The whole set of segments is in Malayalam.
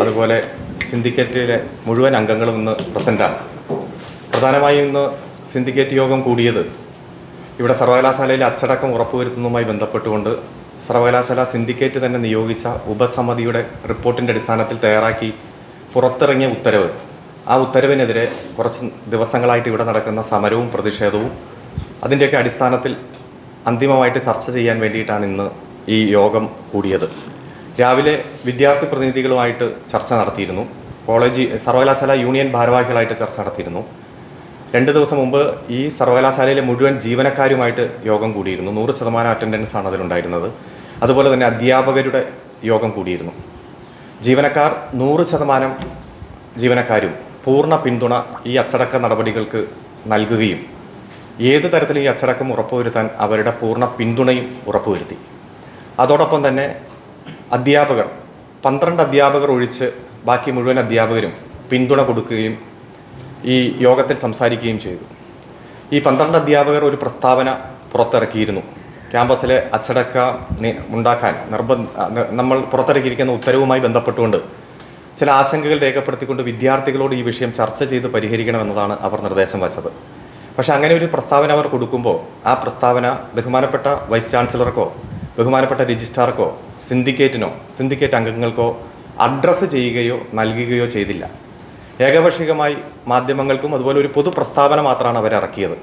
അതുപോലെ സിൻഡിക്കേറ്റിലെ മുഴുവൻ അംഗങ്ങളും ഇന്ന് പ്രസന്റാണ് പ്രധാനമായും ഇന്ന് സിൻഡിക്കേറ്റ് യോഗം കൂടിയത് ഇവിടെ സർവകലാശാലയിലെ അച്ചടക്കം ഉറപ്പുവരുത്തുന്നതുമായി ബന്ധപ്പെട്ടുകൊണ്ട് സർവകലാശാല സിൻഡിക്കേറ്റ് തന്നെ നിയോഗിച്ച ഉപസമിതിയുടെ റിപ്പോർട്ടിന്റെ അടിസ്ഥാനത്തിൽ തയ്യാറാക്കി പുറത്തിറങ്ങിയ ഉത്തരവ്. ആ ഉത്തരവിനെതിരെ കുറച്ച് ദിവസങ്ങളായിട്ട് ഇവിടെ നടക്കുന്ന സമരവും പ്രതിഷേധവും അതിന്റെയൊക്കെ അടിസ്ഥാനത്തിൽ അന്തിമമായിട്ട് ചർച്ച ചെയ്യാൻ വേണ്ടിയിട്ടാണ് ഇന്ന് ഈ യോഗം കൂടിയത്. രാവിലെ വിദ്യാർത്ഥി പ്രതിനിധികളുമായിട്ട് ചർച്ച നടത്തിയിരുന്നു. കോളേജ് സർവകലാശാല യൂണിയൻ ഭാരവാഹികളായിട്ട് ചർച്ച നടത്തിയിരുന്നു. രണ്ട് ദിവസം മുമ്പ് ഈ സർവകലാശാലയിലെ മുഴുവൻ ജീവനക്കാരുമായിട്ട് യോഗം കൂടിയിരുന്നു. നൂറ് ശതമാനം അറ്റൻഡൻസ് ആണ് അതിലുണ്ടായിരുന്നത്. അതുപോലെ തന്നെ അധ്യാപകരുടെ യോഗം കൂടിയിരുന്നു. ജീവനക്കാർ നൂറ് ശതമാനം ജീവനക്കാരും പൂർണ പിന്തുണ ഈ അച്ചടക്ക നടപടികൾക്ക് നൽകുകയും ഏത് തരത്തിൽ ഈ അച്ചടക്കം ഉറപ്പുവരുത്താൻ അവരുടെ പൂർണ പിന്തുണയും ഉറപ്പുവരുത്തി. അതോടൊപ്പം തന്നെ അധ്യാപകർ പന്ത്രണ്ട് അധ്യാപകർ ഒഴിച്ച് ബാക്കി മുഴുവൻ അധ്യാപകരും പിന്തുണ കൊടുക്കുകയും ഈ യോഗത്തിൽ സംസാരിക്കുകയും ചെയ്തു. ഈ പന്ത്രണ്ട് അധ്യാപകർ ഒരു പ്രസ്താവന പുറത്തിറക്കിയിരുന്നു. ക്യാമ്പസിലെ അച്ചടക്ക ഉണ്ടാക്കാൻ നിർബന്ധ നമ്മൾ പുറത്തിറക്കിയിരിക്കുന്ന ഉത്തരവുമായി ബന്ധപ്പെട്ടുകൊണ്ട് ചില ആശങ്കകൾ രേഖപ്പെടുത്തിക്കൊണ്ട് വിദ്യാർത്ഥികളോട് ഈ വിഷയം ചർച്ച ചെയ്ത് പരിഹരിക്കണമെന്നതാണ് അവർ നിർദ്ദേശം വച്ചത്. പക്ഷേ അങ്ങനെ ഒരു പ്രസ്താവന അവർ കൊടുക്കുമ്പോൾ ആ പ്രസ്താവന ബഹുമാനപ്പെട്ട വൈസ് ചാൻസലർക്കോ ബഹുമാനപ്പെട്ട രജിസ്ട്രാർക്കോ സിൻഡിക്കേറ്റിനോ സിൻഡിക്കേറ്റ് അംഗങ്ങൾക്കോ അഡ്രസ്സ് ചെയ്യുകയോ നൽകുകയോ ചെയ്തില്ല. ഏകപക്ഷികമായി മാധ്യമങ്ങൾക്കും അതുപോലെ ഒരു പൊതു പ്രസ്താവന മാത്രമാണ് അവർ ഇറക്കിയത്.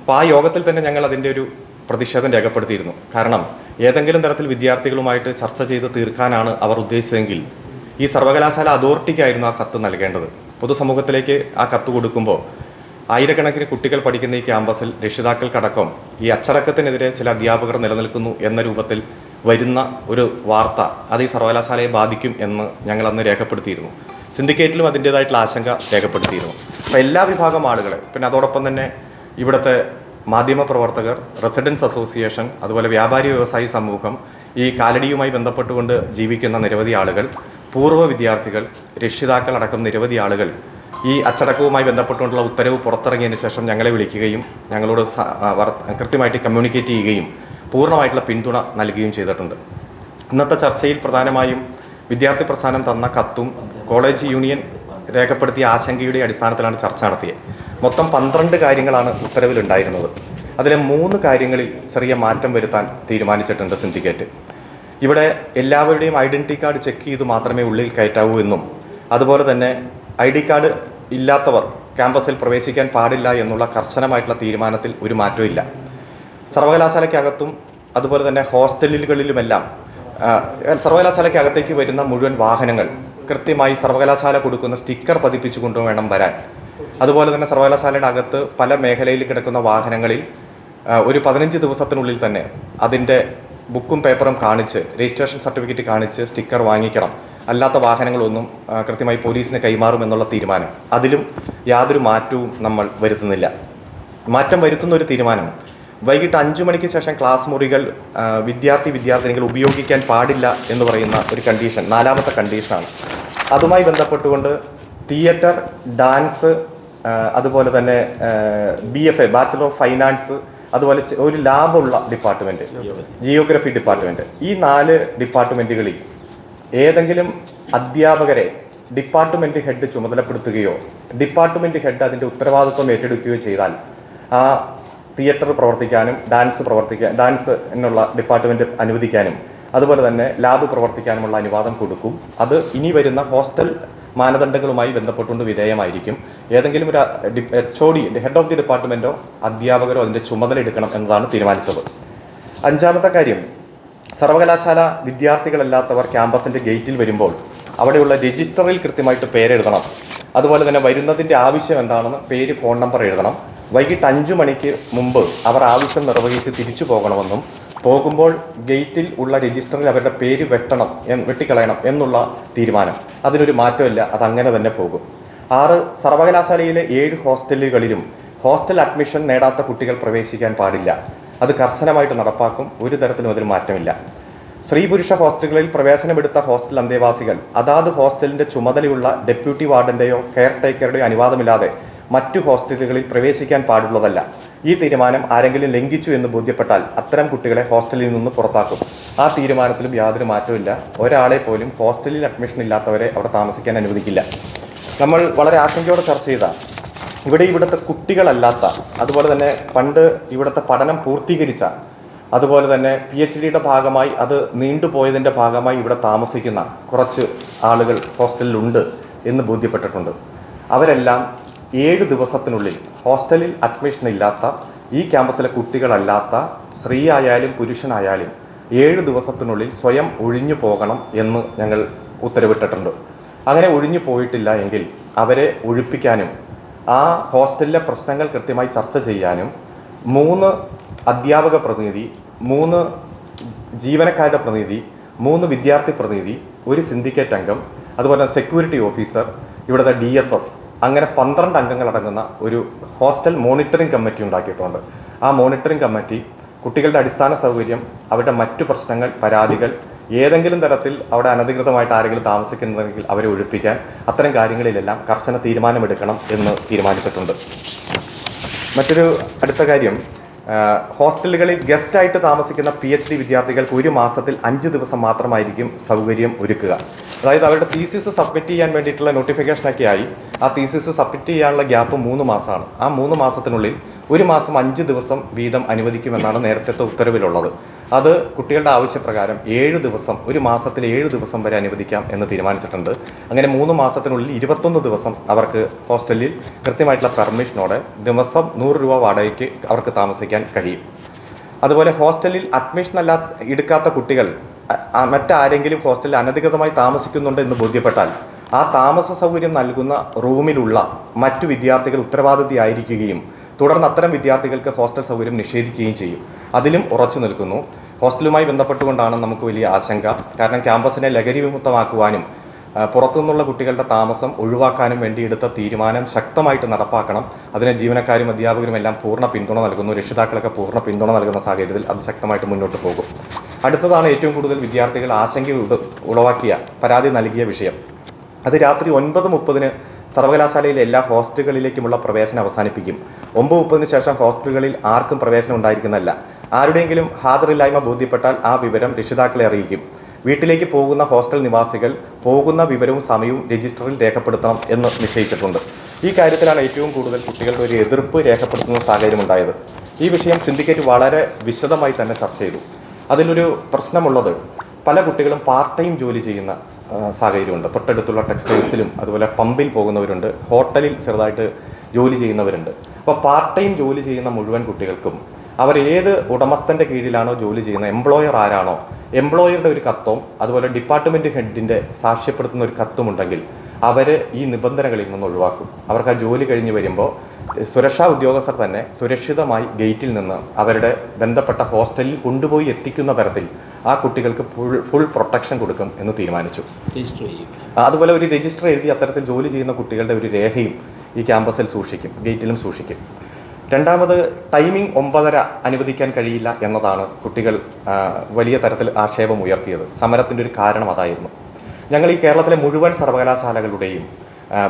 അപ്പോൾ ആ യോഗത്തിൽ തന്നെ ഞങ്ങൾ അതിന്റെ ഒരു പ്രതിഷേധം രേഖപ്പെടുത്തിയിരുന്നു. കാരണം ഏതെങ്കിലും തരത്തിൽ വിദ്യാർത്ഥികളുമായിട്ട് ചർച്ച ചെയ്ത് തീർക്കാനാണ് അവർ ഉദ്ദേശിച്ചതെങ്കിൽ ഈ സർവകലാശാല അതോറിറ്റിക്കായിരുന്നു ആ കത്ത് നൽകേണ്ടത്. പൊതുസമൂഹത്തിലേക്ക് ആ കത്ത് കൊടുക്കുമ്പോൾ ആയിരക്കണക്കിന് കുട്ടികൾ പഠിക്കുന്ന ഈ ക്യാമ്പസിൽ രക്ഷിതാക്കൾക്കടക്കം ഈ അച്ചടക്കത്തിനെതിരെ ചില അധ്യാപകർ നിലനിൽക്കുന്നു എന്ന രൂപത്തിൽ വരുന്ന ഒരു വാർത്ത അത് ഈ സർവകലാശാലയെ ബാധിക്കും എന്ന് ഞങ്ങൾ അന്ന് രേഖപ്പെടുത്തിയിരുന്നു. സിൻഡിക്കേറ്റിലും അതിന്റേതായിട്ടുള്ള ആശങ്ക രേഖപ്പെടുത്തിയിരുന്നു. അപ്പോൾ എല്ലാ വിഭാഗം ആളുകളെ പിന്നെ അതോടൊപ്പം തന്നെ ഇവിടുത്തെ മാധ്യമപ്രവർത്തകർ റെസിഡൻസ് അസോസിയേഷൻ അതുപോലെ വ്യാപാരി വ്യവസായി സമൂഹം ഈ കാലടിയുമായി ബന്ധപ്പെട്ടുകൊണ്ട് ജീവിക്കുന്ന നിരവധി ആളുകൾ പൂർവ വിദ്യാർത്ഥികൾ രക്ഷിതാക്കൾ അടക്കം നിരവധി ആളുകൾ ഈ അച്ചടക്കവുമായി ബന്ധപ്പെട്ടുകൊണ്ടുള്ള ഉത്തരവ് പുറത്തിറങ്ങിയതിന് ശേഷം ഞങ്ങളെ വിളിക്കുകയും ഞങ്ങളോട് കൃത്യമായിട്ട് കമ്മ്യൂണിക്കേറ്റ് ചെയ്യുകയും പൂർണമായിട്ടുള്ള പിന്തുണ നൽകുകയും ചെയ്തിട്ടുണ്ട്. ഇന്നത്തെ ചർച്ചയിൽ പ്രധാനമായും വിദ്യാർത്ഥി പ്രസ്ഥാനം തന്ന കത്തും കോളേജ് യൂണിയൻ രേഖപ്പെടുത്തിയ ആശങ്കയുടെ അടിസ്ഥാനത്തിലാണ് ചർച്ച നടത്തിയത്. മൊത്തം പന്ത്രണ്ട് കാര്യങ്ങളാണ് ഉത്തരവിലുണ്ടായിരുന്നത്. അതിലെ മൂന്ന് കാര്യങ്ങളിൽ ചെറിയ മാറ്റം വരുത്താൻ തീരുമാനിച്ചിട്ടുണ്ട് സിൻഡിക്കേറ്റ് ഇവിടെ എല്ലാവരുടെയും ഐഡന്റി കാർഡ് ചെക്ക് ചെയ്ത് മാത്രമേ ഉള്ളിൽ കയറ്റാവൂ എന്നും അതുപോലെ തന്നെ ഐ ഡി കാർഡ് ഇല്ലാത്തവർ ക്യാമ്പസിൽ പ്രവേശിക്കാൻ പാടില്ല എന്നുള്ള കർശനമായിട്ടുള്ള തീരുമാനത്തിൽ ഒരു മാറ്റമില്ല സർവകലാശാലയ്ക്കകത്തും അതുപോലെ തന്നെ ഹോസ്റ്റലുകളിലുമെല്ലാം സർവകലാശാലയ്ക്കകത്തേക്ക് വരുന്ന മുഴുവൻ വാഹനങ്ങൾ കൃത്യമായി സർവകലാശാല കൊടുക്കുന്ന സ്റ്റിക്കർ പതിപ്പിച്ചുകൊണ്ട് വേണം വരാൻ. അതുപോലെ തന്നെ സർവകലാശാലയുടെ അകത്ത് പല മേഖലയിൽ കിടക്കുന്ന വാഹനങ്ങളിൽ ഒരു പതിനഞ്ച് ദിവസത്തിനുള്ളിൽ തന്നെ അതിന്റെ ബുക്കും പേപ്പറും കാണിച്ച് രജിസ്ട്രേഷൻ സർട്ടിഫിക്കറ്റ് കാണിച്ച് സ്റ്റിക്കർ വാങ്ങിക്കണം. അല്ലാത്ത വാഹനങ്ങളൊന്നും കൃത്യമായി പോലീസിന് കൈമാറുമെന്നുള്ള തീരുമാനം. അതിലും യാതൊരു മാറ്റവും നമ്മൾ വരുത്തുന്നില്ല. മാറ്റം വരുത്തുന്ന ഒരു തീരുമാനം. വൈകിട്ട് അഞ്ചു മണിക്ക് ശേഷം ക്ലാസ് മുറികൾ വിദ്യാർത്ഥി വിദ്യാർത്ഥിനികൾ ഉപയോഗിക്കാൻ പാടില്ല എന്ന് പറയുന്ന ഒരു കണ്ടീഷൻ നാലാമത്തെ കണ്ടീഷനാണ് അതുമായി ബന്ധപ്പെട്ടുകൊണ്ട് തിയേറ്റർ ഡാൻസ് അതുപോലെ തന്നെ B F A bachelor of finance അതുപോലെ ഒരു ലാബുള്ള ഡിപ്പാർട്ട്മെന്റ് ജിയോഗ്രഫി ഡിപ്പാർട്ട്മെന്റ് ഈ നാല് ഡിപ്പാർട്ട്മെന്റുകളിൽ ഏതെങ്കിലും അധ്യാപകരെ ഡിപ്പാർട്ട്മെന്റ് ഹെഡ് ചുമതലപ്പെടുത്തുകയോ ഡിപ്പാർട്ട്മെന്റ് ഹെഡ് അതിന്റെ ഉത്തരവാദിത്വം ഏറ്റെടുക്കുകയോ ചെയ്താൽ ആ തിയേറ്റർ പ്രവർത്തിക്കാനും ഡാൻസ് പ്രവർത്തിക്കാൻ ഡാൻസ് എന്നുള്ള ഡിപ്പാർട്ട്മെന്റ് അനുവദിക്കാനും അതുപോലെ തന്നെ ലാബ് പ്രവർത്തിക്കാനുമുള്ള അനുവാദം കൊടുക്കും. അത് ഇനി വരുന്ന ഹോസ്റ്റൽ മാനദണ്ഡങ്ങളുമായി ബന്ധപ്പെട്ടുകൊണ്ട് വിധേയമായിരിക്കും. ഏതെങ്കിലും ഒരു H O D head of the ഡിപ്പാർട്ട്മെന്റോ അധ്യാപകരോ അതിന്റെ ചുമതല എടുക്കണം എന്നതാണ് തീരുമാനിച്ചത്. അഞ്ചാമത്തെ കാര്യം സർവകലാശാല വിദ്യാർത്ഥികളല്ലാത്തവർ ക്യാമ്പസിന്റെ ഗേറ്റിൽ വരുമ്പോൾ അവിടെയുള്ള രജിസ്റ്ററിൽ കൃത്യമായിട്ട് പേരെഴുതണം. അതുപോലെ തന്നെ വരുന്നതിന്റെ ആവശ്യം എന്താണെന്ന് പേര് ഫോൺ നമ്പർ എഴുതണം. വൈകിട്ട് അഞ്ചു മണിക്ക് മുമ്പ് അവർ ആവശ്യം നിർവഹിച്ച് തിരിച്ചു പോകണമെന്നും പോകുമ്പോൾ ഗേറ്റിൽ ഉള്ള രജിസ്റ്ററിൽ അവരുടെ പേര് വെട്ടണം വെട്ടിക്കളയണം എന്നുള്ള തീരുമാനം. അതിനൊരു മാറ്റമില്ല അതങ്ങനെ തന്നെ പോകും. ആറ് സർവകലാശാലയിലെ ഏഴ് ഹോസ്റ്റലുകളിലും ഹോസ്റ്റൽ അഡ്മിഷൻ നേടാത്ത കുട്ടികൾ പ്രവേശിക്കാൻ പാടില്ല. അത് കർശനമായിട്ട് നടപ്പാക്കും. ഒരു തരത്തിലും അതിൽ മാറ്റമില്ല. സ്ത്രീ പുരുഷ ഹോസ്റ്റലുകളിൽ പ്രവേശനമെടുത്ത ഹോസ്റ്റൽ അന്തേവാസികൾ അതാത് ഹോസ്റ്റലിന്റെ ചുമതലയുള്ള ഡെപ്യൂട്ടി വാർഡന്റെയോ കെയർ ടേക്കറുടെയോ അനുവാദമില്ലാതെ മറ്റു ഹോസ്റ്റലുകളിൽ പ്രവേശിക്കാൻ പാടുള്ളതല്ല. ഈ തീരുമാനം ആരെങ്കിലും ലംഘിച്ചു എന്ന് ബോധ്യപ്പെട്ടാൽ അത്തരം കുട്ടികളെ ഹോസ്റ്റലിൽ നിന്ന് പുറത്താക്കും. ആ തീരുമാനത്തിലും യാതൊരു മാറ്റവുമില്ല. ഒരാളെ പോലും ഹോസ്റ്റലിൽ അഡ്മിഷൻ ഇല്ലാത്തവരെ അവിടെ താമസിക്കാൻ അനുവദിക്കില്ല. നമ്മൾ വളരെ ആശങ്കയോടെ ചർച്ച ചെയ്ത ഇവിടെ ഇവിടുത്തെ കുട്ടികളല്ലാത്ത അതുപോലെ തന്നെ പണ്ട് ഇവിടുത്തെ പഠനം പൂർത്തീകരിച്ച അതുപോലെ തന്നെ പി എച്ച് ഡിയുടെ ഭാഗമായി അത് നീണ്ടുപോയതിന്റെ ഭാഗമായി ഇവിടെ താമസിക്കുന്ന കുറച്ച് ആളുകൾ ഹോസ്റ്റലിലുണ്ട് എന്ന് ബോധ്യപ്പെട്ടിട്ടുണ്ട്. അവരെല്ലാം ഏഴ് ദിവസത്തിനുള്ളിൽ ഹോസ്റ്റലിൽ അഡ്മിഷൻ ഇല്ലാത്ത ഈ ക്യാമ്പസിലെ കുട്ടികളല്ലാത്ത സ്ത്രീ ആയാലും പുരുഷനായാലും ഏഴ് ദിവസത്തിനുള്ളിൽ സ്വയം ഒഴിഞ്ഞു പോകണം എന്ന് ഞങ്ങൾ ഉത്തരവിട്ടിട്ടുണ്ട്. അങ്ങനെ ഒഴിഞ്ഞു പോയിട്ടില്ല എങ്കിൽ അവരെ ഒഴിപ്പിക്കാനും ആ ഹോസ്റ്റലിലെ പ്രശ്നങ്ങൾ കൃത്യമായി ചർച്ച ചെയ്യാനും മൂന്ന് അധ്യാപക പ്രതിനിധി മൂന്ന് ജീവനക്കാരുടെ പ്രതിനിധി മൂന്ന് വിദ്യാർത്ഥി പ്രതിനിധി ഒരു സിൻഡിക്കേറ്റ് അംഗം അതുപോലെ സെക്യൂരിറ്റി ഓഫീസർ ഇവിടുത്തെ ഡി എസ് എസ് അങ്ങനെ പന്ത്രണ്ട് അംഗങ്ങളടങ്ങുന്ന ഒരു ഹോസ്റ്റൽ മോണിറ്ററിംഗ് കമ്മിറ്റി ഉണ്ടാക്കിയിട്ടുണ്ട്. ആ മോണിറ്ററിംഗ് കമ്മിറ്റി കുട്ടികളുടെ അടിസ്ഥാന സൗകര്യം അവരുടെ മറ്റു പ്രശ്നങ്ങൾ പരാതികൾ ഏതെങ്കിലും തരത്തിൽ അവിടെ അനധികൃതമായിട്ട് ആരെങ്കിലും താമസിക്കുന്നുണ്ടെങ്കിൽ അവരെ ഒഴിപ്പിക്കാൻ അത്തരം കാര്യങ്ങളിലെല്ലാം കർശന തീരുമാനമെടുക്കണം എന്ന് തീരുമാനിച്ചിട്ടുണ്ട്. മറ്റൊരു അടുത്ത കാര്യം ഹോസ്റ്റലുകളിൽ ഗസ്റ്റായിട്ട് താമസിക്കുന്ന പി എച്ച് ഡി വിദ്യാർത്ഥികൾക്ക് ഒരു മാസത്തിൽ അഞ്ച് ദിവസം മാത്രമായിരിക്കും സൗകര്യം ഒരുക്കുക. അതായത് അവരുടെ തീസിസ് സബ്മിറ്റ് ചെയ്യാൻ വേണ്ടിയിട്ടുള്ള നോട്ടിഫിക്കേഷനൊക്കെ ആയി. ആ തീസിസ് സബ്മിറ്റ് ചെയ്യാനുള്ള ഗ്യാപ്പ് മൂന്ന് മാസമാണ്. ആ മൂന്ന് മാസത്തിനുള്ളിൽ ഒരു മാസം അഞ്ച് ദിവസം വീതം അനുവദിക്കുമെന്നാണ് നേരത്തെ ഉത്തരവിലുള്ളത്. അത് കുട്ടികളുടെ ആവശ്യപ്രകാരം ഏഴ് ദിവസം ഒരു മാസത്തിൽ ഏഴ് ദിവസം വരെ അനുവദിക്കാം എന്ന് തീരുമാനിച്ചിട്ടുണ്ട്. അങ്ങനെ മൂന്ന് മാസത്തിനുള്ളിൽ ഇരുപത്തൊന്ന് ദിവസം അവർക്ക് ഹോസ്റ്റലിൽ കൃത്യമായിട്ടുള്ള പെർമിഷനോടെ ദിവസം നൂറ് രൂപ വാടകയ്ക്ക് അവർക്ക് താമസിക്കാൻ കഴിയും. അതുപോലെ ഹോസ്റ്റലിൽ അഡ്മിഷൻ അല്ലാ എടുക്കാത്ത കുട്ടികൾ മറ്റാരെങ്കിലും ഹോസ്റ്റലിൽ അനധികൃതമായി താമസിക്കുന്നുണ്ട് എന്ന് ബോധ്യപ്പെട്ടാൽ ആ താമസ സൗകര്യം നൽകുന്ന റൂമിലുള്ള മറ്റു വിദ്യാർത്ഥികൾ ഉത്തരവാദിത്തമായിരിക്കുകയും തുടർന്ന് അത്തരം വിദ്യാർത്ഥികൾക്ക് ഹോസ്റ്റൽ സൗകര്യം നിഷേധിക്കുകയും ചെയ്യും. അതിലും ഉറച്ചു നിൽക്കുന്നു. ഹോസ്റ്റലുമായി ബന്ധപ്പെട്ടുകൊണ്ടാണ് നമുക്ക് വലിയ ആശങ്ക. കാരണം ക്യാമ്പസിനെ ലഹരി വിമുക്തമാക്കുവാനും പുറത്തുനിന്നുള്ള കുട്ടികളുടെ താമസം ഒഴിവാക്കാനും വേണ്ടി എടുത്ത തീരുമാനം ശക്തമായിട്ട് നടപ്പാക്കണം. അതിന് ജീവനക്കാരും അധ്യാപകരും എല്ലാം പൂർണ പിന്തുണ നൽകുന്നു. രക്ഷിതാക്കളൊക്കെ പൂർണ പിന്തുണ നൽകുന്ന സാഹചര്യത്തിൽ അത് ശക്തമായിട്ട് മുന്നോട്ട് പോകും. അടുത്തതാണ് ഏറ്റവും കൂടുതൽ വിദ്യാർത്ഥികൾ ആശങ്ക ഉളവാക്കിയ പരാതി നൽകിയ വിഷയം. അത് രാത്രി ഒൻപത് മുപ്പതിന് സർവകലാശാലയിലെ എല്ലാ ഹോസ്റ്റലുകളിലേക്കുമുള്ള പ്രവേശനം അവസാനിപ്പിക്കും. ഒമ്പത് മുപ്പതിന് ശേഷം ഹോസ്റ്റലുകളിൽ ആർക്കും പ്രവേശനം ഉണ്ടായിരിക്കുന്നതല്ല. ആരുടെയെങ്കിലും ഹാജറില്ലായ്മ ബോധ്യപ്പെട്ടാൽ ആ വിവരം രക്ഷിതാക്കളെ അറിയിക്കും. വീട്ടിലേക്ക് പോകുന്ന ഹോസ്റ്റൽ നിവാസികൾ പോകുന്ന വിവരവും സമയവും രജിസ്റ്ററിൽ രേഖപ്പെടുത്തണം എന്ന് നിശ്ചയിച്ചിട്ടുണ്ട്. ഈ കാര്യത്തിലാണ് ഏറ്റവും കൂടുതൽ കുട്ടികളുടെ ഒരു എതിർപ്പ് രേഖപ്പെടുത്തുന്ന സാഹചര്യം ഉണ്ടായത്. ഈ വിഷയം സിൻഡിക്കേറ്റ് വളരെ വിശദമായി തന്നെ ചർച്ച ചെയ്തു. അതിലൊരു പ്രശ്നമുള്ളത് പല കുട്ടികളും പാർട്ട് ടൈം ജോലി ചെയ്യുന്ന സാഹചര്യമുണ്ട്. തൊട്ടടുത്തുള്ള ടെക്സ്റ്റൈൽസിലും അതുപോലെ പമ്പിൽ പോകുന്നവരുണ്ട്. ഹോട്ടലിൽ ചെറുതായിട്ട് ജോലി ചെയ്യുന്നവരുണ്ട്. അപ്പോൾ പാർട്ട് ടൈം ജോലി ചെയ്യുന്ന മുഴുവൻ കുട്ടികൾക്കും അവർ ഏത് ഉടമസ്ഥന്റെ കീഴിലാണോ ജോലി ചെയ്യുന്നത്? എംപ്ലോയർ ആരാണോ? എംപ്ലോയറുടെ ഒരു കത്തും അതുപോലെ ഡിപ്പാർട്ട്മെന്റ് ഹെഡിന്റെ സാക്ഷ്യപ്പെടുത്തുന്ന ഒരു കത്തുമുണ്ടെങ്കിൽ അവർ ഈ നിബന്ധനകളിൽ നിന്ന് ഒഴിവാക്കും. അവർക്ക് ആ ജോലി കഴിഞ്ഞ് വരുമ്പോൾ സുരക്ഷാ ഉദ്യോഗസ്ഥർ തന്നെ സുരക്ഷിതമായി ഗേറ്റിൽ നിന്ന് അവരുടെ ബന്ധപ്പെട്ട ഹോസ്റ്റലിൽ കൊണ്ടുപോയി എത്തിക്കുന്ന തരത്തിൽ ആ കുട്ടികൾക്ക് ഫുൾ ഫുൾ പ്രൊട്ടക്ഷൻ കൊടുക്കും എന്ന് തീരുമാനിച്ചു. രജിസ്റ്റർ ചെയ്യും അതുപോലെ ഒരു രജിസ്റ്റർ എഴുതി അത്തരത്തിൽ ജോലി ചെയ്യുന്ന കുട്ടികളുടെ ഒരു രേഖയും ഈ ക്യാമ്പസിൽ സൂക്ഷിക്കും ഗേറ്റിലും സൂക്ഷിക്കും. രണ്ടാമത് ടൈമിംഗ് ഒമ്പതര അനുവദിക്കാൻ കഴിയില്ല എന്നതാണ് കുട്ടികൾ വലിയ തരത്തിൽ ആക്ഷേപം ഉയർത്തിയത്. സമരത്തിന്റെ ഒരു കാരണം അതായിരുന്നു. ഞങ്ങൾ ഈ കേരളത്തിലെ മുഴുവൻ സർവകലാശാലകളുടെയും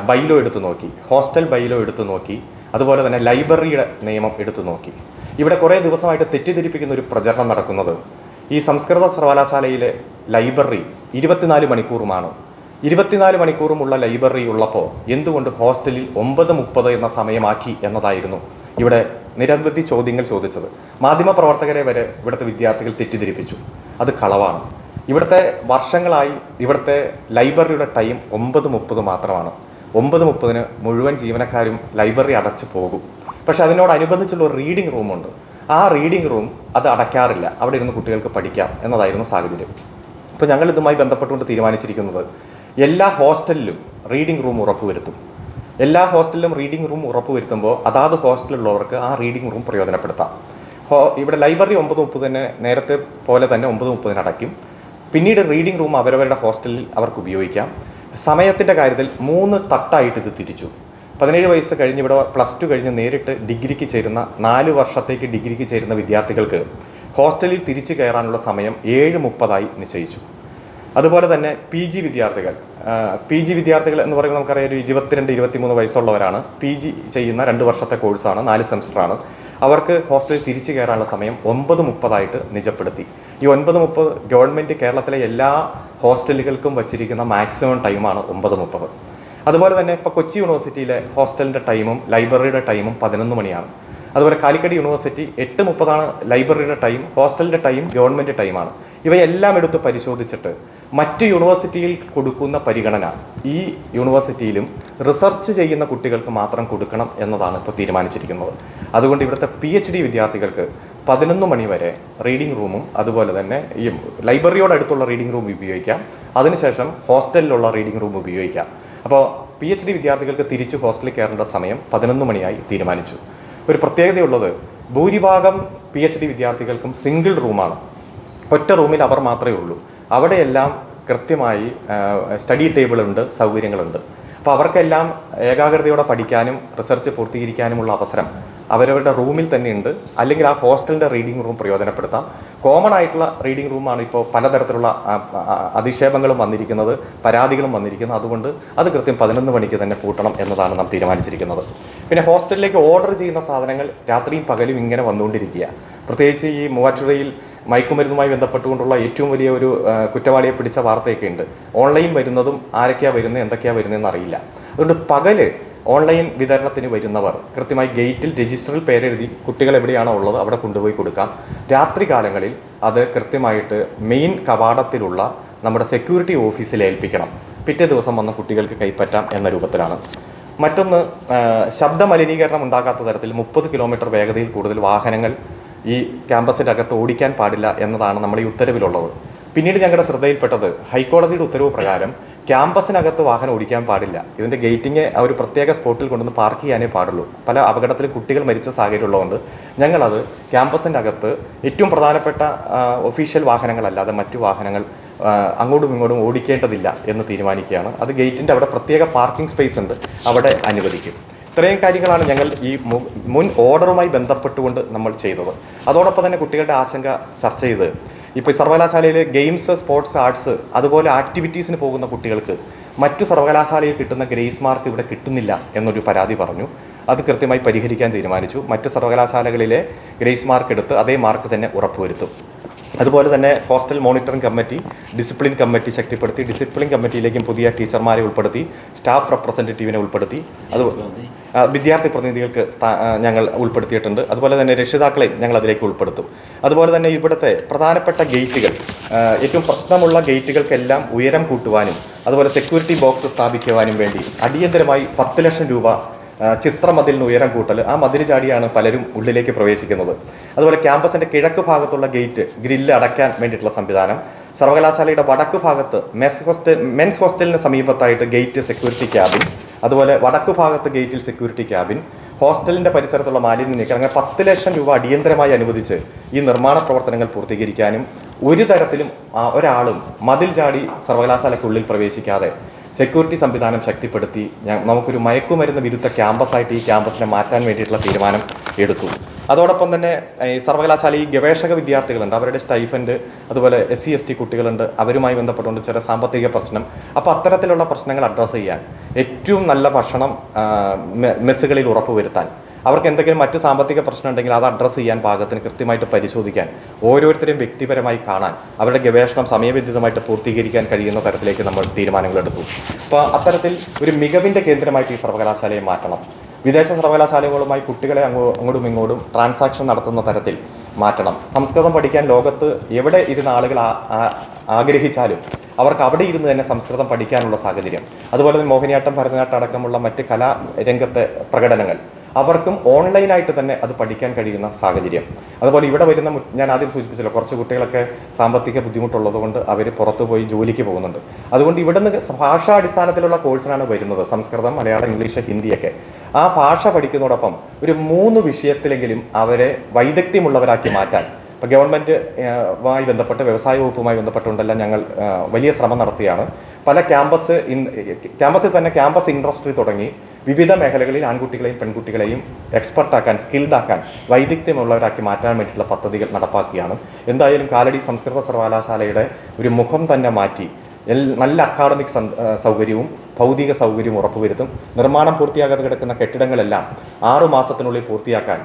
ബൈലോ എടുത്തു നോക്കി. ഹോസ്റ്റൽ ബൈലോ എടുത്തു നോക്കി. അതുപോലെ തന്നെ ലൈബ്രറിയുടെ നിയമം എടുത്തു നോക്കി. ഇവിടെ കുറേ ദിവസമായിട്ട് തെറ്റിദ്ധരിപ്പിക്കുന്ന ഒരു പ്രചരണം നടക്കുന്നത് ഈ സംസ്കൃത സർവകലാശാലയിലെ ലൈബ്രറി ഇരുപത്തിനാല് മണിക്കൂറുമാണ്. ഇരുപത്തിനാല് മണിക്കൂറുമുള്ള ലൈബ്രറി ഉള്ളപ്പോൾ എന്തുകൊണ്ട് ഹോസ്റ്റലിൽ ഒമ്പത് മുപ്പത് എന്ന സമയമാക്കി എന്നതായിരുന്നു ഇവിടെ നിരവധി ചോദ്യങ്ങൾ ചോദിച്ചത്. മാധ്യമപ്രവർത്തകരെ വരെ ഇവിടുത്തെ വിദ്യാർത്ഥികൾ തെറ്റിദ്ധരിപ്പിച്ചു. അത് കളവാണ്. ഇവിടുത്തെ വർഷങ്ങളായി ഇവിടുത്തെ ലൈബ്രറിയുടെ ടൈം ഒമ്പത് മുപ്പത് മാത്രമാണ്. ഒമ്പത് മുപ്പതിന് മുഴുവൻ ജീവനക്കാരും ലൈബ്രറി അടച്ചു പോകും. പക്ഷെ അതിനോടനുബന്ധിച്ചുള്ള ഒരു റീഡിംഗ് റൂമുണ്ട് ആ റീഡിംഗ് റൂം അത് അടയ്ക്കാറില്ല. അവിടെ ഇരുന്ന് കുട്ടികൾക്ക് പഠിക്കാം എന്നതായിരുന്നു സാഹചര്യം. അപ്പോൾ ഞങ്ങൾ ഇതുമായി ബന്ധപ്പെട്ടുകൊണ്ട് തീരുമാനിച്ചിരിക്കുന്നത് എല്ലാ ഹോസ്റ്റലിലും റീഡിംഗ് റൂം ഉറപ്പുവരുത്തും. എല്ലാ ഹോസ്റ്റലിലും റീഡിംഗ് റൂം ഉറപ്പുവരുത്തുമ്പോൾ അതാത് ഹോസ്റ്റലിലുള്ളവർക്ക് ആ റീഡിംഗ് റൂം പ്രയോജനപ്പെടുത്താം. ഹോ ഇവിടെ ലൈബ്രറി ഒമ്പത് മുപ്പത് തന്നെ നേരത്തെ പോലെ തന്നെ ഒമ്പത് മുപ്പതിന് അടയ്ക്കും. പിന്നീട് റീഡിംഗ് റൂം അവരവരുടെ ഹോസ്റ്റലിൽ അവർക്ക് ഉപയോഗിക്കാം. സമയത്തിന്റെ കാര്യത്തിൽ മൂന്ന് തട്ടായിട്ട് ഇത് തിരിച്ചു. പതിനേഴ് വയസ്സ് കഴിഞ്ഞ് ഇവിടെ പ്ലസ് ടു കഴിഞ്ഞ് നേരിട്ട് ഡിഗ്രിക്ക് ചേരുന്ന നാല് വർഷത്തേക്ക് ഡിഗ്രിക്ക് ചേരുന്ന വിദ്യാർത്ഥികൾക്ക് ഹോസ്റ്റലിൽ തിരിച്ചു കയറാനുള്ള സമയം ഏഴ് മുപ്പതായി നിശ്ചയിച്ചു. അതുപോലെ തന്നെ പി ജി വിദ്യാർത്ഥികൾ പി ജി വിദ്യാർത്ഥികൾ എന്ന് പറയുമ്പോൾ നമുക്കറിയാം ഒരു ഇരുപത്തിരണ്ട് ഇരുപത്തിമൂന്ന് വയസ്സുള്ളവരാണ്. പി ജി ചെയ്യുന്ന രണ്ട് വർഷത്തെ കോഴ്സാണ് നാല് സെമസ്റ്ററാണ്. അവർക്ക് ഹോസ്റ്റലിൽ തിരിച്ചു കയറാനുള്ള സമയം ഒമ്പത് മുപ്പതായിട്ട് നിജപ്പെടുത്തി. ഈ ഒൻപത് മുപ്പത് ഗവൺമെന്റ് കേരളത്തിലെ എല്ലാ ഹോസ്റ്റലുകൾക്കും വച്ചിരിക്കുന്ന മാക്സിമം ടൈമാണ് ഒമ്പത് മുപ്പത്. അതുപോലെ തന്നെ ഇപ്പോൾ കൊച്ചി യൂണിവേഴ്സിറ്റിയിലെ ഹോസ്റ്റലിന്റെ ടൈമും ലൈബ്രറിയുടെ ടൈമും പതിനൊന്ന് മണിയാണ്. അതുപോലെ കാലിക്കറ്റ് യൂണിവേഴ്സിറ്റി എട്ട് മുപ്പതാണ് ലൈബ്രറിയുടെ ടൈം ഹോസ്റ്റലിന്റെ ടൈം ഗവൺമെന്റ് ടൈമാണ്. ഇവയെല്ലാം എടുത്ത് പരിശോധിച്ചിട്ട് മറ്റ് യൂണിവേഴ്സിറ്റിയിൽ കൊടുക്കുന്ന പരിഗണന ഈ യൂണിവേഴ്സിറ്റിയിലും റിസർച്ച് ചെയ്യുന്ന കുട്ടികൾക്ക് മാത്രം കൊടുക്കണം എന്നതാണ് ഇപ്പോൾ തീരുമാനിച്ചിരിക്കുന്നത്. അതുകൊണ്ട് ഇവിടുത്തെ പി എച്ച് ഡി വിദ്യാർത്ഥികൾക്ക് പതിനൊന്ന് മണി വരെ റീഡിംഗ് റൂമും അതുപോലെ തന്നെ ഈ ലൈബ്രറിയോട് അടുത്തുള്ള റീഡിംഗ് റൂം ഉപയോഗിക്കാം. അതിനുശേഷം ഹോസ്റ്റലിലുള്ള റീഡിംഗ് റൂം ഉപയോഗിക്കാം. അപ്പോൾ പി എച്ച് ഡി വിദ്യാർത്ഥികൾക്ക് തിരിച്ച് ഹോസ്റ്റലിൽ കയറേണ്ട സമയം പതിനൊന്ന് മണിയായി തീരുമാനിച്ചു. ഒരു പ്രത്യേകതയുള്ളത് ഭൂരിഭാഗം പി എച്ച് ഡി വിദ്യാർത്ഥികൾക്കും സിംഗിൾ റൂമാണ്. ഒറ്റ റൂമിൽ അവർ മാത്രമേ ഉള്ളൂ. അവിടെയെല്ലാം കൃത്യമായി സ്റ്റഡി ടേബിളുണ്ട് സൗകര്യങ്ങളുണ്ട്. അപ്പോൾ അവർക്കെല്ലാം ഏകാഗ്രതയോടെ പഠിക്കാനും റിസർച്ച് പൂർത്തീകരിക്കാനുമുള്ള അവസരം അവരവരുടെ റൂമിൽ തന്നെ ഉണ്ട്. അല്ലെങ്കിൽ ആ ഹോസ്റ്റലിന്റെ റീഡിംഗ് റൂം പ്രയോജനപ്പെടുത്താം. കോമൺ ആയിട്ടുള്ള റീഡിംഗ് റൂമാണ് ഇപ്പോൾ പലതരത്തിലുള്ള അധിക്ഷേപങ്ങളും വന്നിരിക്കുന്നത് പരാതികളും വന്നിരിക്കുന്നത്. അതുകൊണ്ട് അത് കൃത്യം പതിനൊന്ന് മണിക്ക് തന്നെ പൂട്ടണം എന്നതാണ് നാം തീരുമാനിച്ചിരിക്കുന്നത്. പിന്നെ ഹോസ്റ്റലിലേക്ക് ഓർഡർ ചെയ്യുന്ന സാധനങ്ങൾ രാത്രിയും പകലും ഇങ്ങനെ വന്നുകൊണ്ടിരിക്കുക. പ്രത്യേകിച്ച് ഈ മൂവാറ്റുപുഴയിൽ മയക്കുമരുന്നുമായി ബന്ധപ്പെട്ടുകൊണ്ടുള്ള ഏറ്റവും വലിയ ഒരു കുറ്റവാളിയെ പിടിച്ച വാർത്തയൊക്കെ ഉണ്ട്. ഓൺലൈൻ വരുന്നതും ആരൊക്കെയാണ് വരുന്നത് എന്തൊക്കെയാണ് വരുന്നതെന്ന് അറിയില്ല. അതുകൊണ്ട് പകൽ ഓൺലൈൻ വിതരണത്തിന് വരുന്നവർ കൃത്യമായി ഗേറ്റിൽ രജിസ്റ്ററിൽ പേരെഴുതി കുട്ടികൾ എവിടെയാണോ ഉള്ളത് അവിടെ കൊണ്ടുപോയി കൊടുക്കാം. രാത്രി കാലങ്ങളിൽ അത് കൃത്യമായിട്ട് മെയിൻ കവാടത്തിലുള്ള നമ്മുടെ സെക്യൂരിറ്റി ഓഫീസിൽ ഏൽപ്പിക്കണം. പിറ്റേ ദിവസം വന്ന കുട്ടികൾക്ക് കൈപ്പറ്റാം എന്ന രൂപത്തിലാണ്. മറ്റൊന്ന് ശബ്ദ മലിനീകരണം ഉണ്ടാകാത്ത തരത്തിൽ മുപ്പത് കിലോമീറ്റർ വേഗതയിൽ കൂടുതൽ വാഹനങ്ങൾ ഈ ക്യാമ്പസിന്റെ അകത്ത് ഓടിക്കാൻ പാടില്ല എന്നതാണ് നമ്മൾ ഈ ഉത്തരവിലുള്ളത്. പിന്നീട് ഞങ്ങളുടെ ശ്രദ്ധയിൽപ്പെട്ടത് ഹൈക്കോടതിയുടെ ഉത്തരവ് പ്രകാരം ക്യാമ്പസിനകത്ത് വാഹനം ഓടിക്കാൻ പാടില്ല. ഇതിന്റെ ആ ഒരു പ്രത്യേക സ്പോട്ടിൽ കൊണ്ടുവന്ന് പാർക്ക് ചെയ്യാനേ പാടുള്ളൂ. പല അപകടത്തിലും കുട്ടികൾ മരിച്ച സാഹചര്യം ഉള്ളതുകൊണ്ട് ഞങ്ങളത് ക്യാമ്പസിന്റെ അകത്ത് ഏറ്റവും പ്രധാനപ്പെട്ട ഒഫീഷ്യൽ വാഹനങ്ങളല്ലാതെ മറ്റു വാഹനങ്ങൾ അങ്ങോട്ടും ഇങ്ങോട്ടും ഓടിക്കേണ്ടതില്ല എന്ന് തീരുമാനിക്കുകയാണ്. അത് ഗേറ്റിന്റെ അവിടെ പ്രത്യേക പാർക്കിംഗ് സ്പേസ് ഉണ്ട്. അവിടെ അനുവദിക്കും. ഇത്രയും കാര്യങ്ങളാണ് ഞങ്ങൾ ഈ മുൻ ഓർഡറുമായി ബന്ധപ്പെട്ടുകൊണ്ട് നമ്മൾ ചെയ്തത്. അതോടൊപ്പം തന്നെ കുട്ടികളുടെ ആശങ്ക ചർച്ച ചെയ്ത്. ഇപ്പോൾ സർവകലാശാലയിൽ ഗെയിംസ് സ്പോർട്സ് ആർട്സ് അതുപോലെ ആക്ടിവിറ്റീസിന് പോകുന്ന കുട്ടികൾക്ക് മറ്റു സർവകലാശാലയിൽ കിട്ടുന്ന ഗ്രേസ് മാർക്ക് ഇവിടെ കിട്ടുന്നില്ല എന്നൊരു പരാതി പറഞ്ഞു. അത് കൃത്യമായി പരിഹരിക്കാൻ തീരുമാനിച്ചു. മറ്റ് സർവകലാശാലകളിലെ ഗ്രേസ് മാർക്ക് എടുത്ത് അതേ മാർക്ക് തന്നെ ഉറപ്പുവരുത്തും. അതുപോലെ തന്നെ hostel monitoring committee discipline committee ശക്തിപ്പെടുത്തി ഡിസിപ്ലിൻ കമ്മിറ്റിയിലേക്കും പുതിയ ടീച്ചർമാരെ ഉൾപ്പെടുത്തി സ്റ്റാഫ് റെപ്രസെന്റേറ്റീവിനെ ഉൾപ്പെടുത്തി. അത് ആ, വിദ്യാർത്ഥി പ്രതിനിധികൾക്ക് ഞങ്ങൾ ഉൾപ്പെടുത്തിയിട്ടുണ്ട്. അതുപോലെ തന്നെ രക്ഷിതാക്കളെയും ഞങ്ങൾ അതിലേക്ക് ഉൾപ്പെടുത്തും. അതുപോലെ തന്നെ ഇവിടുത്തെ പ്രധാനപ്പെട്ട ഗേറ്റുകൾ ഏറ്റവും പ്രശ്നമുള്ള ഗേറ്റുകൾക്കെല്ലാം ഉയരം കൂട്ടുവാനും അതുപോലെ സെക്യൂരിറ്റി ബോക്സ് സ്ഥാപിക്കുവാനും വേണ്ടി അടിയന്തരമായി പത്ത് ലക്ഷം രൂപ ചിത്രമതിലിന് ഉയരം കൂട്ടൽ ആ മതിൽ ചാടിയാണ് പലരും ഉള്ളിലേക്ക് പ്രവേശിക്കുന്നത്. അതുപോലെ ക്യാമ്പസിന്റെ കിഴക്ക് ഭാഗത്തുള്ള ഗേറ്റ് ഗ്രില്ല് അടയ്ക്കാൻ വേണ്ടിയിട്ടുള്ള സംവിധാനം സർവകലാശാലയുടെ വടക്ക് ഭാഗത്ത് മെസ് ഹോസ്റ്റൽ മെൻസ് ഹോസ്റ്റലിന് സമീപത്തായിട്ട് ഗേറ്റ് സെക്യൂരിറ്റി ക്യാബിൻ അതുപോലെ വടക്ക് ഭാഗത്ത് ഗേറ്റിൽ സെക്യൂരിറ്റി ക്യാബിൻ ഹോസ്റ്റലിന്റെ പരിസരത്തുള്ള മാലിന്യം നീക്കം അങ്ങനെ പത്ത് ലക്ഷം രൂപ അടിയന്തരമായി അനുവദിച്ച് ഈ നിർമ്മാണ പ്രവർത്തനങ്ങൾ പൂർത്തീകരിക്കാനും ഒരു തരത്തിലും ഒരാളും മതിൽ ചാടി സർവകലാശാലയ്ക്കുള്ളിൽ പ്രവേശിക്കാതെ സെക്യൂരിറ്റി സംവിധാനം ശക്തിപ്പെടുത്തി നമുക്കൊരു മയക്കുമരുന്ന് വിരുദ്ധ ക്യാമ്പസായിട്ട് ഈ ക്യാമ്പസിനെ മാറ്റാൻ വേണ്ടിയിട്ടുള്ള തീരുമാനം എടുത്തു. അതോടൊപ്പം തന്നെ ഈ സർവകലാശാല ഈ ഗവേഷക വിദ്യാർത്ഥികളുണ്ട്. അവരുടെ സ്റ്റൈഫൻഡ് അതുപോലെ എസ് സി എസ് ടി കുട്ടികളുണ്ട്. അവരുമായി ബന്ധപ്പെട്ടുകൊണ്ട് ചില സാമ്പത്തിക പ്രശ്നം. അപ്പോൾ അത്തരത്തിലുള്ള പ്രശ്നങ്ങൾ അഡ്രസ്സ് ചെയ്യാൻ ഏറ്റവും നല്ല ഭക്ഷണം മെസ്സുകളിൽ ഉറപ്പുവരുത്താൻ അവർക്ക് എന്തെങ്കിലും മറ്റ് സാമ്പത്തിക പ്രശ്നം ഉണ്ടെങ്കിൽ അത് അഡ്രസ്സ് ചെയ്യാൻ പാകത്തിന് കൃത്യമായിട്ട് പരിശോധിക്കാൻ ഓരോരുത്തരെയും വ്യക്തിപരമായി കാണാൻ അവരുടെ ഗവേഷണം സമയബന്ധിതമായിട്ട് പൂർത്തീകരിക്കാൻ കഴിയുന്ന തരത്തിലേക്ക് നമ്മൾ തീരുമാനങ്ങൾ എടുത്തു. അപ്പോൾ അത്തരത്തിൽ ഒരു മികവിന്റെ കേന്ദ്രമായിട്ട് ഈ സർവകലാശാലയെ മാറ്റണം. വിദേശ സർവകലാശാലകളുമായി കുട്ടികളെ അങ്ങോ അങ്ങോട്ടും ഇങ്ങോട്ടും ട്രാൻസാക്ഷൻ നടത്തുന്ന തരത്തിൽ മാറ്റണം. സംസ്കൃതം പഠിക്കാൻ ലോകത്ത് എവിടെ ഇരുന്ന ആളുകൾ ആഗ്രഹിച്ചാലും അവർക്ക് അവിടെ ഇരുന്ന് തന്നെ സംസ്കൃതം പഠിക്കാനുള്ള സാഹചര്യം. അതുപോലെ തന്നെ മോഹിനിയാട്ടം ഭരതനാട്ടം അടക്കമുള്ള മറ്റ് കലാരംഗത്തെ പ്രകടനങ്ങൾ. അവർക്കും ഓൺലൈനായിട്ട് തന്നെ അത് പഠിക്കാൻ കഴിയുന്ന സാഹചര്യം. അതുപോലെ ഇവിടെ വരുന്ന ഞാൻ ആദ്യം സൂചിപ്പിച്ചല്ലോ കുറച്ച് കുട്ടികളൊക്കെ സാമ്പത്തിക ബുദ്ധിമുട്ടുള്ളത് കൊണ്ട് അവർ പുറത്തു പോയി ജോലിക്ക് പോകുന്നുണ്ട്. അതുകൊണ്ട് ഇവിടുന്ന് ഭാഷാടിസ്ഥാനത്തിലുള്ള കോഴ്സിനാണ് വരുന്നത് സംസ്കൃതം മലയാളം ഇംഗ്ലീഷ് ഹിന്ദിയൊക്കെ. ആ ഭാഷ പഠിക്കുന്നതോടൊപ്പം ഒരു മൂന്ന് വിഷയത്തിലെങ്കിലും അവരെ വൈദഗ്ധ്യമുള്ളവരാക്കി മാറ്റാൻ. ഇപ്പോൾ ഗവൺമെന്റ് മായി ബന്ധപ്പെട്ട് വ്യവസായ വകുപ്പുമായി ബന്ധപ്പെട്ടുകൊണ്ടെല്ലാം ഞങ്ങൾ വലിയ ശ്രമം നടത്തിയാണ്. പല ക്യാമ്പസ് ക്യാമ്പസിൽ തന്നെ ക്യാമ്പസ് ഇൻഡസ്ട്രി തുടങ്ങി. വിവിധ മേഖലകളിൽ ആൺകുട്ടികളെയും പെൺകുട്ടികളെയും എക്സ്പെർട്ടാക്കാൻ സ്കിൽഡാക്കാൻ വൈദഗ്ധ്യമുള്ളവരാക്കി മാറ്റാൻ വേണ്ടിയിട്ടുള്ള പദ്ധതികൾ നടപ്പാക്കുകയാണ്. എന്തായാലും കാലടി സംസ്കൃത സർവകലാശാലയുടെ ഒരു മുഖം തന്നെ മാറ്റി നല്ല അക്കാഡമിക് സൗകര്യവും ഭൗതിക സൗകര്യവും ഉറപ്പുവരുത്തും. നിർമ്മാണം പൂർത്തിയാകാതെ കിടക്കുന്ന കെട്ടിടങ്ങളെല്ലാം ആറു മാസത്തിനുള്ളിൽ പൂർത്തിയാക്കാൻ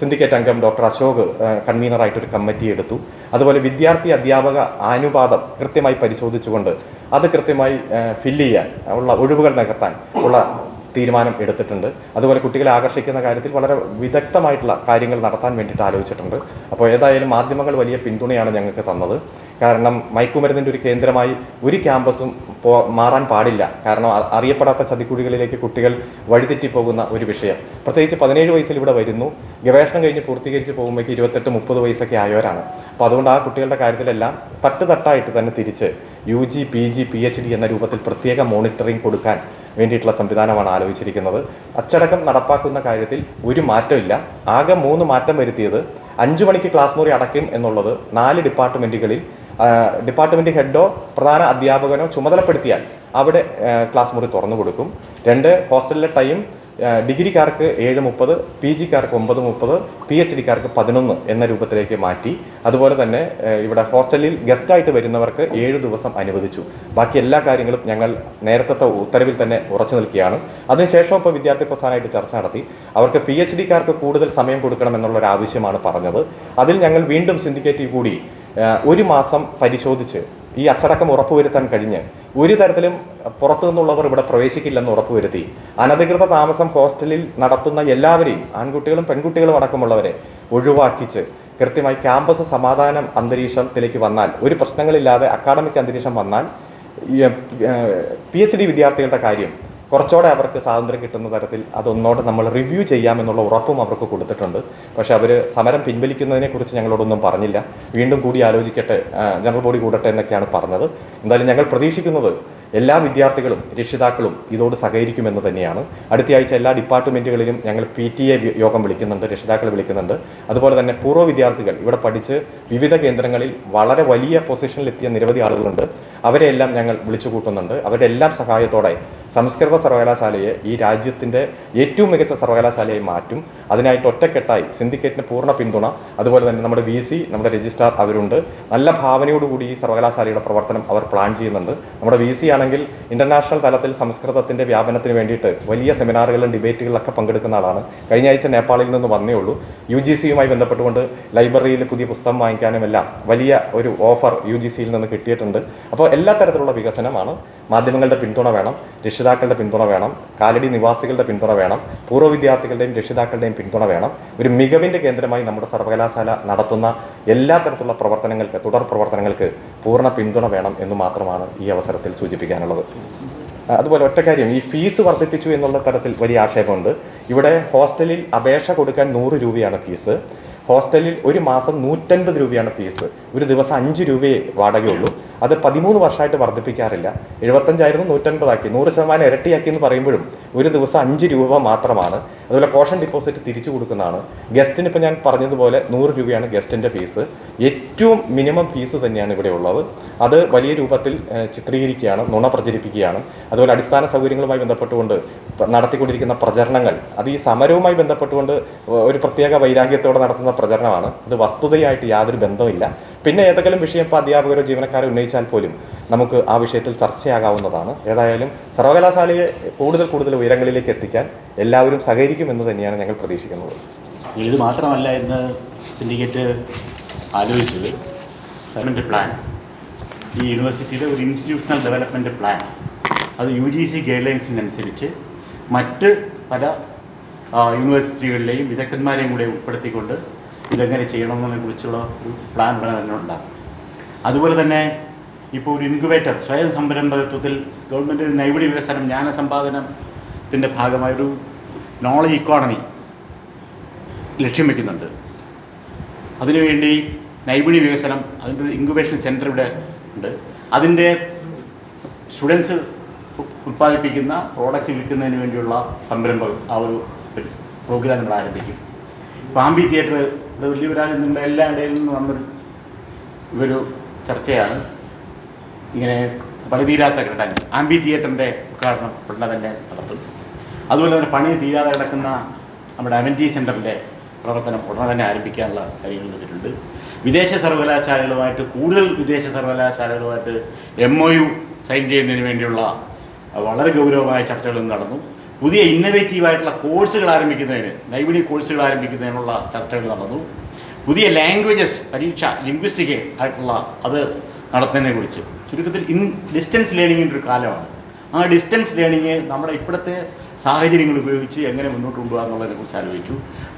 സിൻഡിക്കേറ്റ് അംഗം ഡോക്ടർ അശോക് കൺവീനറായിട്ടൊരു കമ്മിറ്റി എടുത്തു. അതുപോലെ വിദ്യാർത്ഥി അധ്യാപക അനുപാതം കൃത്യമായി പരിശോധിച്ചുകൊണ്ട് അത് കൃത്യമായി ഫില്ല് ചെയ്യാൻ ഉള്ള ഒഴിവുകൾ നികത്താൻ ഉള്ള തീരുമാനം എടുത്തിട്ടുണ്ട്. അതുപോലെ കുട്ടികളെ ആകർഷിക്കുന്ന കാര്യത്തിൽ വളരെ വിദഗ്ധമായിട്ടുള്ള കാര്യങ്ങൾ നടത്താൻ വേണ്ടിയിട്ട് ആലോചിച്ചിട്ടുണ്ട്. അപ്പോൾ ഏതായാലും മാധ്യമങ്ങൾ വലിയ പിന്തുണയാണ് ഞങ്ങൾക്ക് തന്നത്. കാരണം മയക്കുമരുന്നിന്റെ ഒരു കേന്ദ്രമായി ഒരു ക്യാമ്പസും പോ മാറാൻ പാടില്ല. കാരണം അറിയപ്പെടാത്ത ചതിക്കുഴികളിലേക്ക് കുട്ടികൾ വഴിതെറ്റിപ്പോകുന്ന ഒരു വിഷയം. പ്രത്യേകിച്ച് പതിനേഴ് വയസ്സിൽ ഇവിടെ വരുന്നു. ഗവേഷണം കഴിഞ്ഞ് പൂർത്തീകരിച്ച് പോകുമ്പോഴേക്ക് ഇരുപത്തെട്ട് മുപ്പത് വയസ്സൊക്കെ ആയവരാണ്. അപ്പോൾ അതുകൊണ്ട് ആ കുട്ടികളുടെ കാര്യത്തിലെല്ലാം തട്ട് തട്ടായിട്ട് തന്നെ തിരിച്ച് U G P G P H D എന്ന രൂപത്തിൽ പ്രത്യേക മോണിറ്ററിംഗ് കൊടുക്കാൻ വേണ്ടിയിട്ടുള്ള സംവിധാനമാണ് ആലോചിച്ചിരിക്കുന്നത്. അച്ചടക്കം നടപ്പാക്കുന്ന കാര്യത്തിൽ ഒരു മാറ്റമില്ല. ആകെ മൂന്ന് മാറ്റം വരുത്തിയത് അഞ്ചു മണിക്ക് ക്ലാസ് മുറി അടയ്ക്കും എന്നുള്ളത് നാല് ഡിപ്പാർട്ട്മെന്റുകളിൽ ഡിപ്പാർട്ട്മെന്റ് ഹെഡോ പ്രധാന അധ്യാപകനോ ചുമതലപ്പെടുത്തിയാൽ അവിടെ ക്ലാസ് മുറി തുറന്നു കൊടുക്കും. രണ്ട് ഹോസ്റ്റലിലെ ടൈം ഡിഗ്രിക്കാർക്ക് ഏഴ് മുപ്പത് പി ജിക്കാർക്ക് ഒമ്പത് മുപ്പത് പി എച്ച് ഡിക്കാർക്ക് പതിനൊന്ന് എന്ന രൂപത്തിലേക്ക് മാറ്റി. അതുപോലെ തന്നെ ഇവിടെ ഹോസ്റ്റലിൽ ഗസ്റ്റായിട്ട് വരുന്നവർക്ക് ഏഴ് ദിവസം അനുവദിച്ചു. ബാക്കി എല്ലാ കാര്യങ്ങളും ഞങ്ങൾ നേരത്തെ ഉത്തരവിൽ തന്നെ ഉറച്ചു നിൽക്കുകയാണ്. അതിനുശേഷം ഇപ്പോൾ വിദ്യാർത്ഥി പ്രസ്ഥാനമായിട്ട് ചർച്ച നടത്തി. അവർക്ക് പി എച്ച് ഡിക്കാർക്ക് കൂടുതൽ സമയം കൊടുക്കണം എന്നുള്ളൊരു ആവശ്യമാണ് പറഞ്ഞത്. അതിൽ ഞങ്ങൾ വീണ്ടും സിൻഡിക്കേറ്റീവ് കൂടി ഒരു മാസം പരിശോധിച്ച് ഈ അച്ചടക്കം ഉറപ്പുവരുത്താൻ കഴിഞ്ഞ് ഒരു തരത്തിലും പുറത്തു നിന്നുള്ളവർ ഇവിടെ പ്രവേശിക്കില്ലെന്ന് ഉറപ്പുവരുത്തി. അനധികൃത താമസം ഹോസ്റ്റലിൽ നടത്തുന്ന എല്ലാവരെയും ആൺകുട്ടികളും പെൺകുട്ടികളും അടക്കമുള്ളവരെ ഒഴിവാക്കിച്ച് കൃത്യമായി ക്യാമ്പസ് സമാധാനം അന്തരീക്ഷത്തിലേക്ക് വന്നാൽ ഒരു പ്രശ്നങ്ങളില്ലാതെ അക്കാഡമിക് അന്തരീക്ഷം വന്നാൽ പി എച്ച് ഡി വിദ്യാർത്ഥികളുടെ കാര്യം കുറച്ചുകൂടെ അവർക്ക് സ്വാതന്ത്ര്യം കിട്ടുന്ന തരത്തിൽ അതൊന്നോടെ നമ്മൾ റിവ്യൂ ചെയ്യാമെന്നുള്ള ഉറപ്പും അവർക്ക് കൊടുത്തിട്ടുണ്ട്. പക്ഷേ അവർ സമരം പിൻവലിക്കുന്നതിനെക്കുറിച്ച് ഞങ്ങളോടൊന്നും പറഞ്ഞില്ല. വീണ്ടും കൂടി ആലോചിക്കട്ടെ ജനറൽ ബോഡി കൂടട്ടെ എന്നൊക്കെയാണ് പറഞ്ഞത്. എന്തായാലും ഞങ്ങൾ പ്രതീക്ഷിക്കുന്നത് എല്ലാ വിദ്യാർത്ഥികളും രക്ഷിതാക്കളും ഇതോട് സഹകരിക്കുമെന്ന് തന്നെയാണ്. അടുത്തയാഴ്ച എല്ലാ ഡിപ്പാർട്ട്മെന്റുകളിലും ഞങ്ങൾ പി ടി എ യോഗം വിളിക്കുന്നുണ്ട് രക്ഷിതാക്കൾ വിളിക്കുന്നുണ്ട്. അതുപോലെ തന്നെ പൂർവ വിദ്യാർത്ഥികൾ ഇവിടെ പഠിച്ച് വിവിധ കേന്ദ്രങ്ങളിൽ വളരെ വലിയ പൊസിഷനിലെത്തിയ നിരവധി ആളുകളുണ്ട്. അവരെയെല്ലാം ഞങ്ങൾ വിളിച്ചു കൂട്ടുന്നുണ്ട്. അവരുടെ എല്ലാം സഹായത്തോടെ സംസ്കൃത സർവകലാശാലയെ ഈ രാജ്യത്തിന്റെ ഏറ്റവും മികച്ച സർവകലാശാലയായി മാറ്റും. അതിനായിട്ട് ഒറ്റക്കെട്ടായി സിൻഡിക്കേറ്റിന് പൂർണ പിന്തുണ. അതുപോലെ തന്നെ നമ്മുടെ വി സി നമ്മുടെ രജിസ്ട്രാർ അവരുണ്ട്. നല്ല ഭാവനയോടുകൂടി ഈ സർവകലാശാലയുടെ പ്രവർത്തനം അവർ പ്ലാൻ ചെയ്യുന്നുണ്ട്. നമ്മുടെ വി സി ആണെങ്കിൽ ഇന്റർനാഷണൽ തലത്തിൽ സംസ്കൃതത്തിന്റെ വ്യാപനത്തിന് വേണ്ടിയിട്ട് വലിയ സെമിനാറുകളിലും ഡിബേറ്റുകളിലൊക്കെ പങ്കെടുക്കുന്ന ആളാണ്. കഴിഞ്ഞ ആഴ്ച നേപ്പാളിൽ നിന്ന് വന്നേ ഉള്ളൂ. യു ജി സിയുമായി ബന്ധപ്പെട്ടുകൊണ്ട് ലൈബ്രറിയിൽ പുതിയ പുസ്തകം വാങ്ങിക്കാനും എല്ലാം വലിയ ഒരു ഓഫർ യു ജി സിയിൽ നിന്ന് കിട്ടിയിട്ടുണ്ട്. അപ്പോൾ എല്ലാ തരത്തിലുള്ള വികസനമാണ് മാധ്യമങ്ങളുടെ പിന്തുണ വേണം രക്ഷിതാക്കളുടെ പിന്തുണ വേണം കാലടി നിവാസികളുടെ പിന്തുണ വേണം പൂർവ വിദ്യാർത്ഥികളുടെയും രക്ഷിതാക്കളുടെയും പിന്തുണ വേണം. ഒരു മികവിന്റെ കേന്ദ്രമായി നമ്മുടെ സർവകലാശാല നടത്തുന്ന എല്ലാ തരത്തിലുള്ള പ്രവർത്തനങ്ങൾക്ക് തുടർ പ്രവർത്തനങ്ങൾക്ക് പൂർണ പിന്തുണ വേണം എന്ന് മാത്രമാണ് ഈ അവസരത്തിൽ സൂചിപ്പിക്കാനുള്ളത്. അതുപോലെ ഒറ്റ കാര്യം ഈ ഫീസ് വർദ്ധിപ്പിച്ചു എന്നുള്ള തരത്തിൽ വലിയ ആക്ഷേപമുണ്ട്. ഇവിടെ ഹോസ്റ്റലിൽ അപേക്ഷ കൊടുക്കാൻ നൂറ് രൂപയാണ് ഫീസ്. ഹോസ്റ്റലിൽ ഒരു മാസം നൂറ്റൻപത് രൂപയാണ് ഫീസ്. ഒരു ദിവസം അഞ്ച് രൂപയെ വാടകയുള്ളൂ. അത് പതിമൂന്ന് വർഷമായിട്ട് വർദ്ധിപ്പിക്കാറില്ല. എഴുപത്തഞ്ചായിരുന്നു നൂറ്റൻപതാക്കി. നൂറ് ശതമാനം ഇരട്ടിയാക്കി എന്ന് പറയുമ്പോഴും ഒരു ദിവസം അഞ്ച് രൂപ മാത്രമാണ്. അതുപോലെ കോഷൻ ഡിപ്പോസിറ്റ് തിരിച്ചു കൊടുക്കുന്നതാണ്. ഗസ്റ്റിന് ഇപ്പോൾ ഞാൻ പറഞ്ഞതുപോലെ നൂറ് രൂപയാണ് ഗസ്റ്റിന്റെ ഫീസ്. ഏറ്റവും മിനിമം ഫീസ് തന്നെയാണ് ഇവിടെ ഉള്ളത്. അത് വലിയ രൂപത്തിൽ ചിത്രീകരിക്കുകയാണ് നുണ പ്രചരിപ്പിക്കുകയാണ്. അതുപോലെ അടിസ്ഥാന സൗകര്യങ്ങളുമായി ബന്ധപ്പെട്ടുകൊണ്ട് നടത്തിക്കൊണ്ടിരിക്കുന്ന പ്രചരണങ്ങൾ അത് ഈ സമരവുമായി ബന്ധപ്പെട്ടുകൊണ്ട് ഒരു പ്രത്യേക വൈരാഗ്യത്തോടെ നടത്തുന്ന പ്രചരണമാണ്. അത് വസ്തുതയായിട്ട് യാതൊരു ബന്ധവുമില്ല. പിന്നെ ഏതെങ്കിലും വിഷയം ഇപ്പോൾ അധ്യാപകരോ ജീവനക്കാരോ ഉന്നയിച്ചാൽ പോലും നമുക്ക് ആ വിഷയത്തിൽ ചർച്ചയാകാവുന്നതാണ്. ഏതായാലും സർവകലാശാലയെ കൂടുതൽ കൂടുതൽ ഉയരങ്ങളിലേക്ക് എത്തിക്കാൻ എല്ലാവരും സഹകരിക്കുമെന്ന് തന്നെയാണ് ഞങ്ങൾ പ്രതീക്ഷിക്കുന്നത്. ഇത് മാത്രമല്ല ഇന്ന് സിൻഡിക്കേറ്റ് ആലോചിച്ചത് സെവന്റ് പ്ലാൻ. ഈ യൂണിവേഴ്സിറ്റിയിലെ ഒരു ഇൻസ്റ്റിറ്റ്യൂഷണൽ ഡെവലപ്മെന്റ് പ്ലാൻ. അത് യു ജി സി ഗൈഡ് ലൈൻസിനനുസരിച്ച് മറ്റ് പല യൂണിവേഴ്സിറ്റികളിലെയും വിദഗ്ധന്മാരെയും കൂടെ ഉൾപ്പെടുത്തിക്കൊണ്ട് ഇതെങ്ങനെ ചെയ്യണമെന്നതിനെ കുറിച്ചുള്ള ഒരു പ്ലാൻ ഉണ്ടാകും. അതുപോലെ തന്നെ ഇപ്പോൾ ഒരു ഇൻക്യുബേറ്റർ സ്വയം സംരംഭകത്വത്തിൽ ഗവൺമെന്റ് നൈപുണ്യ വികസനം ജ്ഞാന സമ്പാദനത്തിന്റെ ഭാഗമായൊരു നോളജ് ഇക്കോണമി ലക്ഷ്യം വയ്ക്കുന്നുണ്ട് അതിനുവേണ്ടി നൈപുണ്യ വികസനം അതിന്റെ ഒരു ഇൻക്യുബേഷൻ സെന്റർ ഇവിടെ ഉണ്ട്. അതിന്റെ സ്റ്റുഡൻസ് ഉത്പാദിപ്പിക്കുന്ന പ്രോഡക്റ്റ്സ് വിൽക്കുന്നതിന് വേണ്ടിയുള്ള സംരംഭം ആ ഒരു പ്രോഗ്രാം നമ്മൾ ആരംഭിക്കും. പാമ്പി തിയേറ്റർ ഇത് വലിയൊരാൾ നിങ്ങളുടെ എല്ലാ ഇടയിൽ നിന്ന് വന്നൊരു ഇതൊരു ചർച്ചയാണ്. ഇങ്ങനെ പണിതീരാത്ത കിടക്കാൻ ആംബി തിയേറ്ററിന്റെ ഉദ്ഘാടനം ഉടനെ തന്നെ നടത്തും. അതുപോലെ തന്നെ പണി തീരാതെ കിടക്കുന്ന നമ്മുടെ അമന്റി സെന്ററിന്റെ പ്രവർത്തനം ഉടനെ തന്നെ ആരംഭിക്കാനുള്ള കാര്യങ്ങൾ എടുത്തിട്ടുണ്ട് വിദേശ സർവകലാശാലകളുമായിട്ട് കൂടുതൽ വിദേശ സർവകലാശാലകളുമായിട്ട് എം ഒ യു സൈൻ ചെയ്യുന്നതിന് വേണ്ടിയുള്ള വളരെ ഗൗരവമായ ചർച്ചകളും നടന്നു. പുതിയ ഇന്നവേറ്റീവായിട്ടുള്ള കോഴ്സുകൾ ആരംഭിക്കുന്നതിന് നൈപുണ്യ കോഴ്സുകൾ ആരംഭിക്കുന്നതിനുള്ള ചർച്ചകൾ നടന്നു. പുതിയ ലാംഗ്വേജസ് പരീക്ഷ ലിംഗ്വിസ്റ്റിക് ആയിട്ടുള്ള അത് നടത്തുന്നതിനെ കുറിച്ച്. ചുരുക്കത്തിൽ ഇൻ ഡിസ്റ്റൻസ് ലേണിങ്ങിന്റെ ഒരു കാലമാണ്. ആ ഡിസ്റ്റൻസ് ലേണിങ് നമ്മുടെ ഇപ്പോഴത്തെ സാഹചര്യങ്ങൾ ഉപയോഗിച്ച് എങ്ങനെ മുന്നോട്ട് കൊണ്ടുപോകുക എന്നുള്ളതിനെ കുറിച്ച് ആലോചിച്ചു.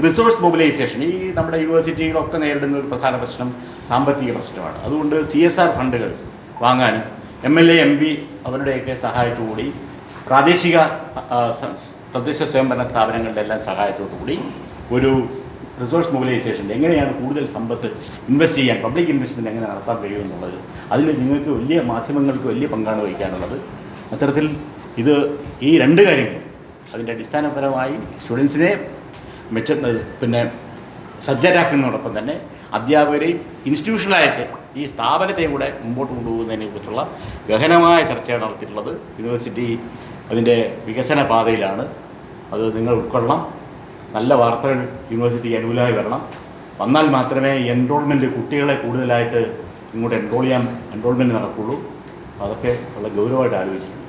റിസോഴ്സ് മൊബിലൈസേഷൻ ഈ നമ്മുടെ യൂണിവേഴ്സിറ്റികളൊക്കെ നേരിടുന്ന ഒരു പ്രധാന പ്രശ്നം സാമ്പത്തിക പ്രശ്നമാണ്. അതുകൊണ്ട് സി ഫണ്ടുകൾ വാങ്ങാനും M L A M P അവരുടെയൊക്കെ സഹായത്തോടുകൂടി പ്രാദേശിക തദ്ദേശ സ്വയംഭരണ സ്ഥാപനങ്ങളുടെ എല്ലാം സഹായത്തോടു കൂടി ഒരു റിസോഴ്സ് മൊബിലൈസേഷൻ എങ്ങനെയാണ് കൂടുതൽ സമ്പത്ത് ഇൻവെസ്റ്റ് ചെയ്യാൻ പബ്ലിക് ഇൻവെസ്റ്റ്മെന്റ് എങ്ങനെ നടത്താൻ കഴിയുമെന്നുള്ളത് അതിൽ നിങ്ങൾക്ക് വലിയ മാധ്യമങ്ങൾക്ക് വലിയ പങ്കാണ് വഹിക്കാനുള്ളത്. അത്തരത്തിൽ ഇത് ഈ രണ്ട് കാര്യങ്ങൾ അതിന്റെ അടിസ്ഥാനപരമായി സ്റ്റുഡൻസിനെ മെച്ച പിന്നെ സജ്ജരാക്കുന്നതോടൊപ്പം തന്നെ അധ്യാപകരെയും ഇൻസ്റ്റിറ്റ്യൂഷണലായ ഈ സ്ഥാപനത്തെയും കൂടെ മുമ്പോട്ട് കൊണ്ടുപോകുന്നതിനെ കുറിച്ചുള്ള ഗഹനമായ ചർച്ചയാണ് നടത്തിയിട്ടുള്ളത്. യൂണിവേഴ്സിറ്റി അതിന്റെ വികസന പാതയിലാണ് അത് നിങ്ങൾ ഉൾക്കൊള്ളണം. നല്ല വാർത്തകൾ യൂണിവേഴ്സിറ്റിക്ക് അനുകൂലമായി വരണം. വന്നാൽ മാത്രമേ എൻറോൾമെന്റ് കുട്ടികളെ കൂടുതലായിട്ട് ഇങ്ങോട്ട് എൻറോൾ ചെയ്യാൻ എൻറോൾമെന്റ് നടക്കുള്ളൂ. അതൊക്കെ വളരെ ഗൗരവമായിട്ട് ആലോചിച്ചിട്ടുണ്ട്